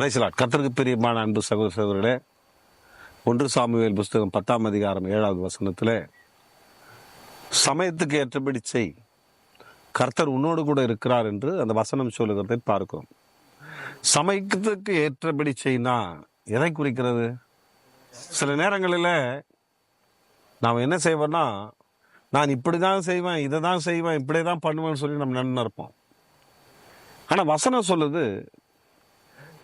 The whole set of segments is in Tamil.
பிரைசலாட் கர்த்தருக்கு பிரியமான அன்பு சகோதர சகோதரர்களே ஒன்று சாமுவேல் புஸ்தகம் பத்தாம் அதிகாரம் ஏழாவது வசனத்தில் சமயத்துக்கு ஏற்றபடி செய். கர்த்தர் உன்னோடு கூட இருக்கிறார் என்று அந்த வசனம் சொல்லுகிறதை பார்க்கிறோம். சமயத்துக்கு ஏற்றபடி செய்னா எதை குறிக்கிறது? சில நேரங்களில் நாம் என்ன செய்வோம்னா நான் இப்படி தான் செய்வேன் இதை தான் செய்வேன் இப்படி தான் பண்ணுவேன்னு சொல்லி நம்ம நின்று இருப்போம் ஆனால் வசனம் சொல்லுது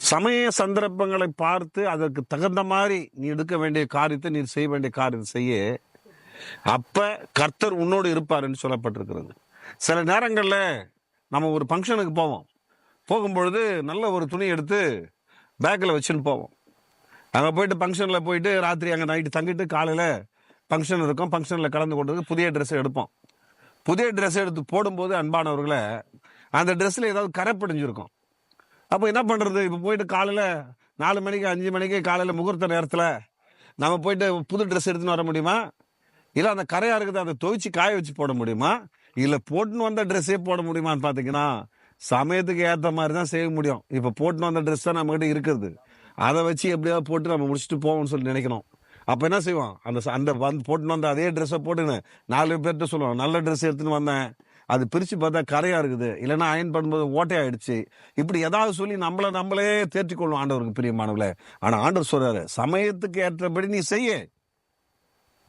சமய சந்தர்ப்பங்களை பார்த்து அதற்கு தகுந்த மாதிரி நீ எடுக்க வேண்டிய காரியத்தை நீ செய்ய வேண்டிய காரியத்தை செய்ய. அப்ப கர்த்தர் உன்னோடு இருப்பாருன்னு சொல்லப்பட்டிருக்கிறது. சில நேரங்களில் நம்ம ஒரு ஃபங்க்ஷனுக்கு போவோம். போகும்பொழுது நல்ல ஒரு துணி எடுத்து பேக்கில் வச்சுன்னு போவோம். அங்கே போயிட்டு ஃபங்க்ஷனில் போயிட்டு ராத்திரி அங்கே நைட்டு தங்கிட்டு காலையில் ஃபங்க்ஷன் இருக்கும். ஃபங்க்ஷனில் கலந்து கொண்டு புதிய ட்ரெஸ் எடுப்போம். புதிய ட்ரெஸ் எடுத்து போடும்போது அன்பானவர்களை அந்த ட்ரெஸ்ஸில் ஏதாவது கரை பிடிஞ்சிருக்கும் அப்போ என்ன பண்ணுறது இப்போ போயிட்டு காலையில் நாலு மணிக்கு அஞ்சு மணிக்கு காலையில் முகூர்த்த நேரத்தில் நம்ம போயிட்டு புது ட்ரெஸ் எடுத்துன்னு வர முடியுமா? இல்லை அந்த கரையாக இருக்குது? அதை துவைச்சி காய வச்சு போட முடியுமா? இல்லை போட்டுன்னு வந்த ட்ரெஸ்ஸே போட முடியுமான்னு பார்த்தீங்கன்னா சமயத்துக்கு ஏற்ற மாதிரி தான் செய்ய முடியும். இப்போ போட்டுன்னு வந்த ட்ரெஸ் தான் நம்மகிட்ட இருக்குது. அதை வச்சு எப்படியாவது போட்டு நம்ம முடிச்சுட்டு போவோம்னு சொல்லி நினைக்கணும். அப்போ என்ன செய்வோம்? அந்த அந்த வந்து போட்டுன்னு வந்த அதே ட்ரெஸ்ஸை போட்டுன்னு நாலு பேர்கிட்ட சொல்லுவோம். நல்ல ட்ரெஸ் எடுத்துன்னு வந்தேன். அது பிரித்து பார்த்தா கரையாக இருக்குது. இல்லைன்னா அயன் பண்ணும்போது ஓட்டையாயிடுச்சு இப்படி ஏதாவது சொல்லி நம்மளை நம்மளே தேற்றிக்கொள்ளும் ஆண்டவருக்கு பிரியமானவர்களே. ஆனால் ஆண்டவர் சொல்கிறாரு சமயத்துக்கு ஏற்றபடி நீ செய்ய.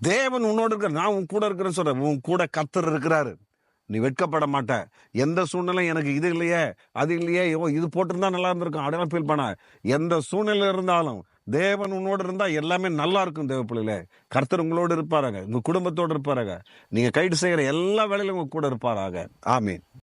தேவன் உன்னோடு இருக்கிற நான் உன் கூட இருக்கிறேன்னு சொல்கிறேன் உன் கூட கத்தர் இருக்கிறாரு. நீ வெட்கப்பட மாட்ட. எந்த சூழ்நிலை எனக்கு இது இல்லையே அது இல்லையே. ஐயோ இது போட்டிருந்தா நல்லா இருந்திருக்கும். அப்படிலாம் ஃபீல் பண்ண எந்த சூழ்நிலை இருந்தாலும் தேவன் உன்னோடு இருந்தால் எல்லாமே நல்லா இருக்கும் தேவப்பிள்ளையில கர்த்தர் உங்களோடு இருப்பாராங்க உங்க குடும்பத்தோடு இருப்பாராங்க நீங்க கைடு செய்கிற எல்லா வேலையிலும் உங்க கூட இருப்பாராங்க ஆமீன்.